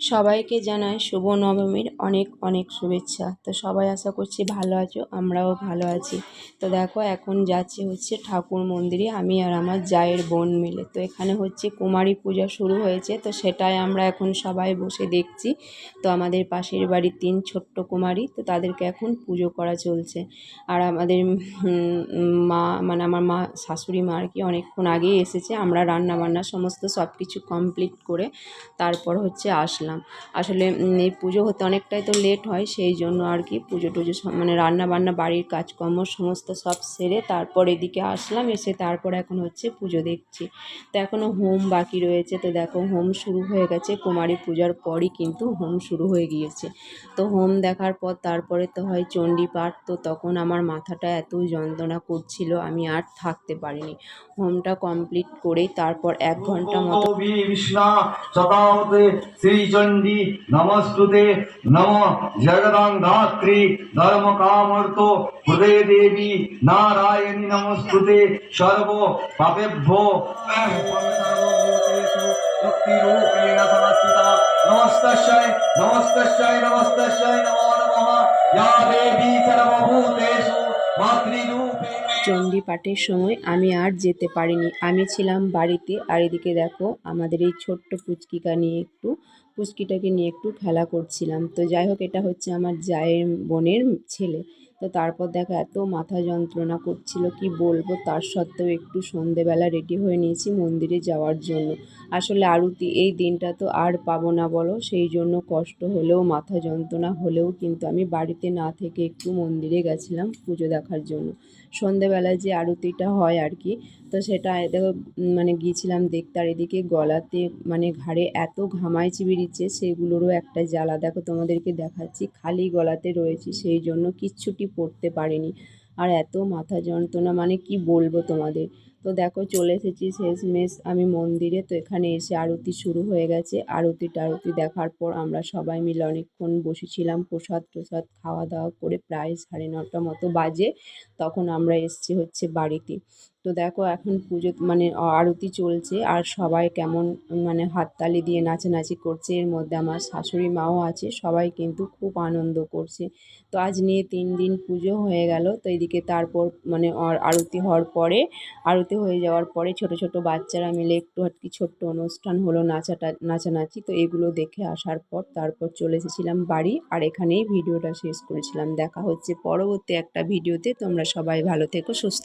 সবাইকে জানাই শুভ নবমীর অনেক অনেক শুভেচ্ছা। তো সবাই আশা করছি ভালো আছো, আমরাও ভালো আছি। তো দেখো, এখন যাচ্ছি হচ্ছে ঠাকুর মন্দিরে, আমি আর আমার জায়ের বোন মিলে। তো এখানে হচ্ছে কুমারী পূজা শুরু হয়েছে, তো সেটাই আমরা এখন সবাই বসে দেখছি। তো আমাদের পাশের বাড়ির তিন ছোট্ট কুমারী, তো তাদেরকে এখন পুজো করা চলছে। আর আমাদের মা মানে আমার মা, শাশুড়ি মা আর কি অনেকক্ষণ আগেই এসেছে। আমরা রান্না বান্না সমস্ত সব কিছু কমপ্লিট করে তারপর হচ্ছে আসলাম। আসলে এই পুজো হতে অনেকটাই তো লেট হয়, সেই জন্য আর কি পুজো টুজো মানে রান্না বান্না, বাড়ির কাজকর্ম সমস্ত সব সেরে তারপর এদিকে আসলাম, এসে তারপর এখন হচ্ছে পুজো দেখছি। তো এখনও হোম বাকি রয়েছে, তো দেখো হোম শুরু হয়ে গেছে, কুমারী পূজার পরই কিন্তু হোম শুরু হয়ে গিয়েছে। তো হোম দেখার পর তারপরে তো হয় চণ্ডী পাঠ, তো তখন আমার মাথাটা এত যন্ত্রণা করছিল, আমি আর থাকতে পারিনি। হোমটা কমপ্লিট করেই তারপর এক ঘণ্টা মতো বিষ্ণা শ্রীচণ্ডী নমস্তুতে নম জগদান্ধাত্রী ধর্ম কামর্ত হৃদয় দেবী নারায়ণী নমস্তুতে সর্ব পাপেভ্যো শক্তিরূপেণ সংস্থিতা নমস্তস্যৈ নমস্তস্যৈ নমস্তস্যৈ নমো নমঃ ইয়া দেবী সর্বভূতেষু মাতৃরূপে চণ্ডী পাঠের সময় আমি আর যেতে পারিনি। আমি ছিলাম বাড়িতে। আর এদিকে দেখো আমাদের এই ছোট্ট পুচকিকা নিয়ে একটু পুচকিটাকে নিয়ে একটু খেলা করছিলাম। তো যাই হোক এটা হচ্ছে আমার জায়ের বোনের ছেলে। তো তারপর দেখো এত মাথা যন্ত্রণা করছিল, কি বলব? তার সত্ত্বেও একটু সন্ধেবেলা রেডি হয়ে নিয়েছি মন্দিরে যাওয়ার জন্য। আসলে আরতি, এই দিনটা তো আর পাবো না বলো। সেই জন্য কষ্ট হলেও, মাথা যন্ত্রণা হলেও কিন্তু আমি বাড়িতে না থেকে একটু মন্দিরে গেছিলাম পুজো দেখার জন্য। সন্ধেবেলায় যে আরতিটা হয় আর কি, তো সেটা দেখো মানে গিয়েছিলাম দেখতে আর এদিকে গলাতে মানে ঘাড়ে এত ঘামাইচি বেরিয়েছে সেগুলোরও একটা জ্বালা। দেখো তোমাদেরকে দেখাচ্ছি, খালি গলাতে রয়েছে, সেই জন্য কিচ্ছুটি পড়তে পারিনি। আর এত মাথা যন্ত্রণা মানে কি বলব তোমাদের? তো দেখো চলে এসেছি শেষমেশ। আমি মন্দিরে তো এখানে এসে আরতি শুরু হয়ে গেছে। আরতি টারতি দেখার পর আমরা সবাই মিলে অনেকক্ষণ বসেছিলাম। প্রসাদ প্রসাদ খাওয়া দাওয়া করে প্রায় সাড়ে নটা মতো বাজে। তখন আমরা এসছি হচ্ছে বাড়িতে। তো দেখো এখন পুজো মানে আরতি চলছে আর সবাই কেমন মানে হাততালি দিয়ে নাচানাচি করছে। এর মধ্যে আমার শাশুড়ি মাও আছে। সবাই কিন্তু খুব আনন্দ করছে। তো আজ নিয়ে তিন দিন পুজো হয়ে গেল। তো এদিকে তারপর মানে আরতি হওয়ার পরে আরতি হয়ে যাওয়ার পরে ছোট ছোট বাচ্চারা মিলে একটু আর কি ছোট্ট অনুষ্ঠান হলো, নাচাটা, নাচানাচি। তো এগুলো দেখে আসার পর তারপর চলে এসেছিলাম বাড়ি আর এখানেই ভিডিওটা শেষ করেছিলাম। দেখা হচ্ছে পরবর্তী একটা ভিডিওতে। তোমরা সবাই ভালো থেকো, সুস্থ